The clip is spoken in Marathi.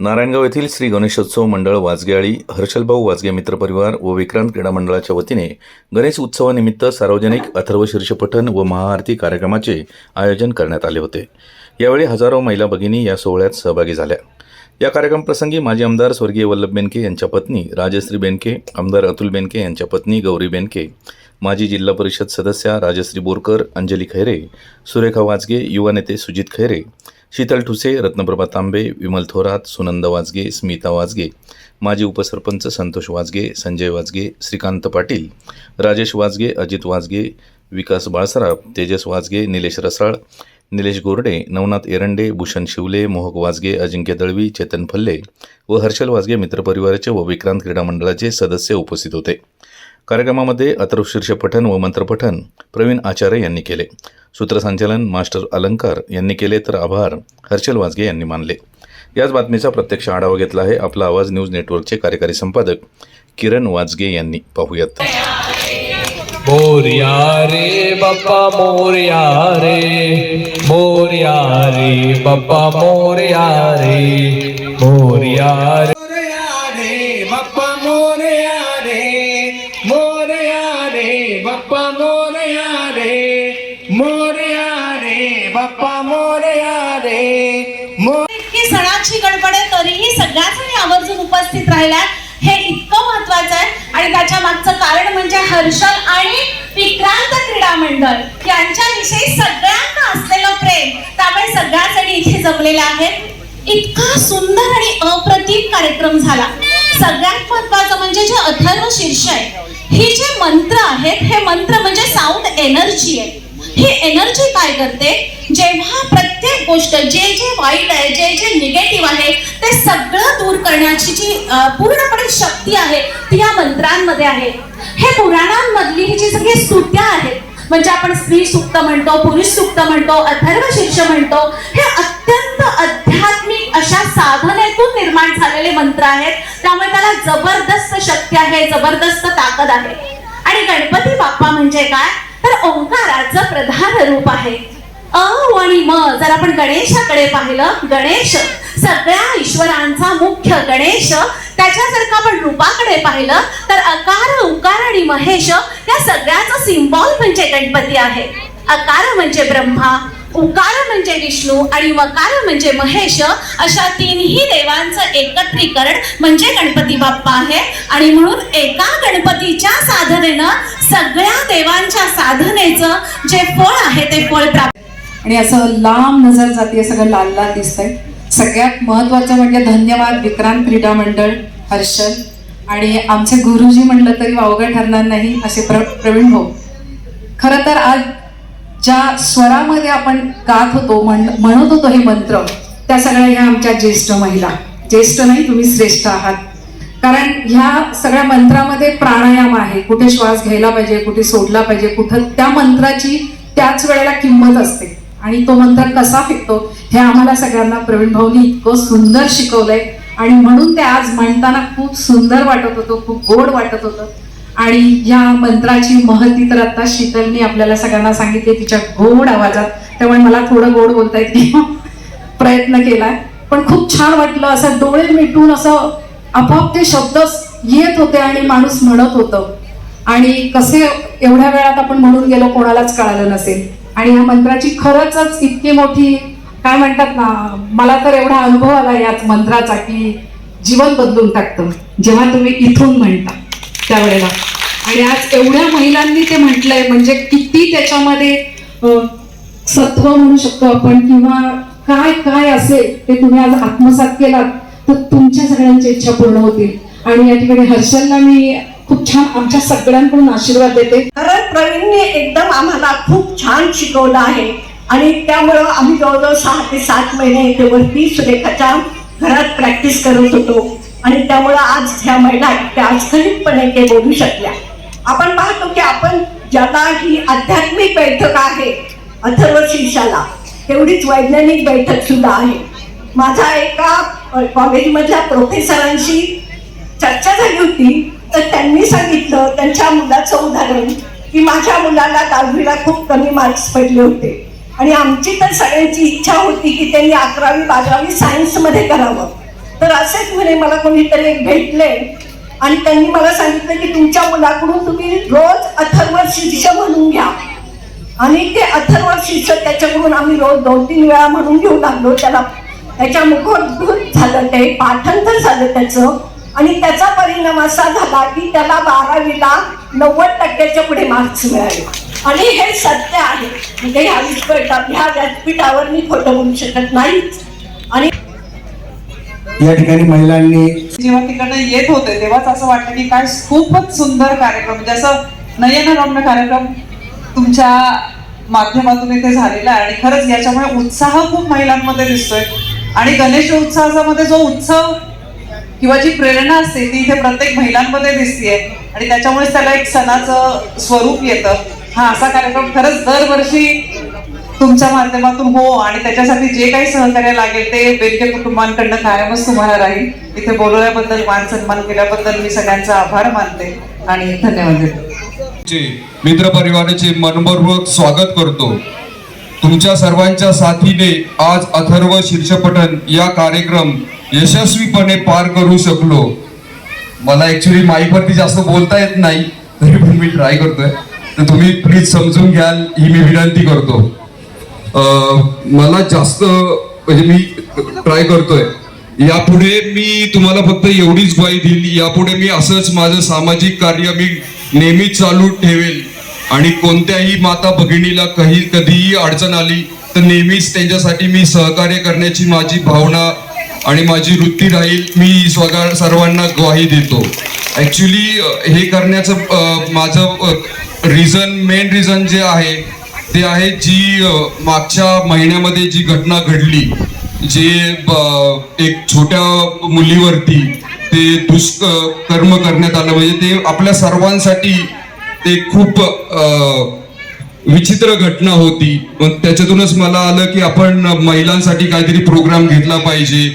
नारायणगाव येथील श्री गणेशोत्सव मंडळ वाजगेआळी हर्षलभाऊ वाजगे मित्रपरिवार व विक्रांत क्रीडा मंडळाच्या वतीने गणेश उत्सवानिमित्त सार्वजनिक अथर्व शीर्षपठण व महाआरती कार्यक्रमाचे आयोजन करण्यात आले होते. यावेळी हजारो महिला भगिनी या सोहळ्यात सहभागी झाल्या. या कार्यक्रमप्रसंगी माजी आमदार स्वर्गीय वल्लभ बेनके यांच्या पत्नी राजश्री बेनके आमदार अतुल बेनके यांच्या पत्नी गौरी बेनके माजी जिल्हा परिषद सदस्या राजश्री बोरकर अंजली खैरे सुरेखा वाजगे युवा नेते सुजित खैरे शीतल ठुसे रत्नप्रभा तांबे विमल थोरात सुनंद वाजगे स्मिता वाजगे माजी उपसरपंच संतोष वाजगे संजय वाजगे श्रीकांत पाटील राजेश वाजगे अजित वाजगे विकास बाळसराफ तेजस वाजगे निलेश रसाळ निलेश गोरडे नवनाथ एरंडे भूषण शिवले मोहक वाजगे अजिंक्य दळवी चेतन फल्ले व हर्षल वाजगे मित्रपरिवाराचे व विक्रांत क्रीडा मंडळाचे सदस्य उपस्थित होते. कार्यक्रमामध्ये अतरुशीर्ष पठन पठण व मंत्रपठण प्रवीण आचार्य यांनी केले. सूत्रसंचालन मास्टर अलंकार यांनी केले तर आभार हर्षल वाजगे यांनी मानले. याच बातमीचा प्रत्यक्ष आढावा घेतला आहे आपला आवाज न्यूज नेटवर्कचे कार्यकारी संपादक किरण वाजगे यांनी. पाहूयात. मोरया रे बाप्पा मोरया रे मोरया रे बाप्पा मोरया रे मोरया रे बाप्पा मोरया रे मोरया रे बाप्पा मोरया रे मोरया रे बाप्पा मोरया रे ही इतकी सणाची गडबड आहे तरीही सगळ्याचणी आवर्जून उपस्थित राहिल्या हे इतकं महत्वाचं आहे. आणि त्याच्या मागचं कारण म्हणजे हर्षल आणि विक्रांत क्रीडा मंडळ. यांच्याविषयी सगळ्यांना असलेलं प्रेम. त्यामुळे सगळ्या जणी इथे जमलेल्या आहेत. इतका सुंदर आणि अप्रतिम कार्यक्रम झाला. सगळ्यात महत्वाचं म्हणजे जे अथर्व शीर्ष आहे ही जे मंत्र आहेत हे मंत्र म्हणजे साऊंड एनर्जी आहे. ही एनर्जी काय करते? जेव्हा प्रत्येक गोष्ट जे जे वाईट आहे जे जे निगेटिव्ह आहे ते सगळं दूर करण्याची जी पूर्णपणे शक्ती आहे ती या मंत्रांमध्ये आहे. हे पुराणांमधली ही जी सगळी स्तुत्या आहेत म्हणजे आपण स्त्री सुक्त म्हणतो पुरुष सुक्त म्हणतो अथर्व शीर्ष म्हणतो हे अत्यंत आध्यात्मिक अशा साधनेतून निर्माण झालेले मंत्र आहेत. त्यामुळे त्याला जबरदस्त शक्ती आहे जबरदस्त ताकद आहे. आणि गणपती बाप्पा म्हणजे काय? तर ओंकाराचं प्रधान रूप आहे. अ आणि म जर आपण गणेशाकडे पाहिलं गणेश सगळ्या ईश्वरांचा मुख्य गणेश. त्याच्या जर का आपण रूपाकडे पाहिलं तर अकार उकार आणि महेश या सगळ्याचं सिम्बॉल म्हणजे गणपती आहे. अकार म्हणजे ब्रह्मा उकार म्हणजे विष्णू आणि मकार म्हणजे महेश. अशा तीनही देवांचं एकत्रीकरण म्हणजे गणपती बाप्पा आहे. आणि म्हणून एका गणपतीच्या साधनेनं सगळ्या देवांच्या साधनेचं जे फळ आहे ते फळ प्राप्त आणि असं लांब नजर जाते सगळं लाल लाल दिसतंय. सगळ्यात महत्वाचं म्हणजे धन्यवाद विक्रांत क्रीडा मंडळ हर्षल. आणि आमचे गुरुजी म्हणलं तरी वावगं ठरणार नाही असे प्र प्रवीण भाऊ. खरं तर आज ज्या स्वरामध्ये आपण गात होतो म्हण म्हणत होतो हे मंत्र त्या सगळ्या ह्या आमच्या ज्येष्ठ महिला. ज्येष्ठ नाही तुम्ही श्रेष्ठ आहात. कारण ह्या सगळ्या मंत्रामध्ये प्राणायाम आहे. कुठे श्वास घ्यायला पाहिजे कुठे सोडला पाहिजे कुठं त्या मंत्राची त्याच वेळेला किंमत असते. आणि तो मंत्र कसा फेकतो हे आम्हाला सगळ्यांना प्रवीण भाऊनी इतकं सुंदर शिकवलंय. आणि म्हणून ते आज म्हणताना खूप सुंदर वाटत होतं खूप गोड वाटत होतं. आणि या मंत्राची महती तर आता शीतलनी आपल्याला सगळ्यांना सांगितली तिच्या गोड आवाजात. त्यामुळे मला थोडं गोड बोलता येत प्रयत्न केलाय. पण खूप छान वाटलं असं डोळे मिटून असं आपोआप ते शब्द येत होते आणि माणूस म्हणत होतं. आणि कसे एवढ्या वेळात आपण म्हणून गेलो कोणालाच कळालं नसेल. आणि या मंत्राची खरंच इतकी मोठी काय म्हणतात ना मला तर एवढा अनुभव आला याच मंत्राचा की जीवन बदलून टाकतं. जेव्हा तुम्ही इथून म्हणता त्यावेळेला. आणि आज एवढ्या महिलांनी ते म्हटलंय म्हणजे किती त्याच्यामध्ये सत्व म्हणू शकतो आपण किंवा काय काय असेल ते तुम्ही आज आत्मसात केलात तर तुमच्या सगळ्यांच्या इच्छा पूर्ण होतील. आणि या ठिकाणी हर्षलला मी खूप छान आमच्या सगळ्यांकडून आशीर्वाद देते. कारण प्रवीणने एकदम आम्हाला खूप छान शिकवलं आहे. आणि त्यामुळं आम्ही जवळजवळ सहा ते सात महिने इथे वरती सुरेखाच्या घरात प्रॅक्टिस करत होतो. आणि त्यामुळं आज ह्या महिला त्या आज ते बोलू शकल्या. आपण पाहतो की आपण ज्याला ही आध्यात्मिक बैठक आहे अथर्व शीर्षाला तेवढीच वैज्ञानिक बैठक सुद्धा आहे. माझा एका कॉलेजमधल्या प्रोफेसरांशी चर्चा झाली होती. तर त्यांनी सांगितलं त्यांच्या मुलाचं उदाहरण की माझ्या मुलाला दहावीला खूप कमी मार्क्स पडले होते. आणि आमची तर सगळ्यांची इच्छा होती की त्यांनी अकरावी बारावी सायन्समध्ये करावं. तर असेच म्हणे मला कोणीतरी एक भेटले आणि त्यांनी मला सांगितलं की तुमच्या मुलाकडून तुम्ही रोज अथर्व शिष्य म्हणून घ्या. आणि ते अथर्व शिष्य त्याच्याकडून आम्ही रोज दोन तीन वेळा म्हणून घेऊ लागलो. त्याला त्याच्या मुखोद्भूत झालं ते पाठांतर झालं त्याचं. आणि त्याचा परिणाम असा झाला की त्याला बारावीला नव्वद टक्क्याच्या पुढे मार्क्स मिळाले. आणि हे सत्य आहे. म्हणजे ह्या विस्पीठा ह्या व्यासपीठावर मी खोटं बोलू शकत नाहीच आणि या ठिकाणी महिलांनी जेव्हा तिकडनं येत होते तेव्हाच असं वाटलं की काय खूपच सुंदर कार्यक्रम म्हणजे असं नयनरम्य कार्यक्रम तुमच्या माध्यमातून इथे झालेला आहे. आणि खरंच याच्यामुळे उत्साह खूप महिलांमध्ये दिसतोय. आणि गणेश उत्साहामध्ये जो उत्सव किंवा जी प्रेरणा असते ती इथे प्रत्येक महिलांमध्ये दिसतीये. आणि त्याच्यामुळेच त्याला एक सणाचं स्वरूप येतं. हा असा कार्यक्रम खरंच दरवर्षी तुमच्या माध्यमातून हो आणि त्याच्यासाठी जे काही सहकार्य लागेल ते बेलके कुटुंबांकडनं कायमच तुम्हाला राहील. इथे बोलवल्याबद्दल मान सन्मान केल्याबद्दल मी सगळ्यांचा आभार मानते आणि धन्यवाद देते. मित्र परिवाराचे मनपूर्वक स्वागत करतो. तुमच्या सर्वांच्या साथीने आज अथर्व शीर्षपठन या कार्यक्रम यशस्वीपणे पार करू शकलो. मला ऍक्च्युली माईकवरती जास्त बोलता येत नाही तरी पण मी ट्राय करतोय. तर तुम्ही प्लीज समजून घ्याल ही मी विनंती करतो. मला जास्त म्हणजे मी ट्राय करतोय. यापुढे मी तुम्हाला फक्त एवढीच ग्वाही दिली यापुढे मी असंच माझं सामाजिक कार्य मी नेहमी चालू ठेवेल. आणि कोणत्याही माता भगिनीला काही कधीही अडचण आली तर नेहमीच त्यांच्यासाठी मी सहकार्य करण्याची माझी भावना आणि माझी वृत्ती राहील मी स्वतः सर्वांना ग्वाही देतो. ॲक्च्युली हे करण्याचं माझं रिझन मेन रिझन जे आहे ते आहे जी मागच्या महिन्यामध्ये जी घटना घडली जे एक छोट्या मुलीवरती ते दुष्कर्म करण्यात आलं. म्हणजे ते आपल्या सर्वांसाठी ते खूप विचित्र घटना होती. मग त्याच्यातूनच मला आलं की आपण महिलांसाठी काहीतरी प्रोग्राम घेतला पाहिजे.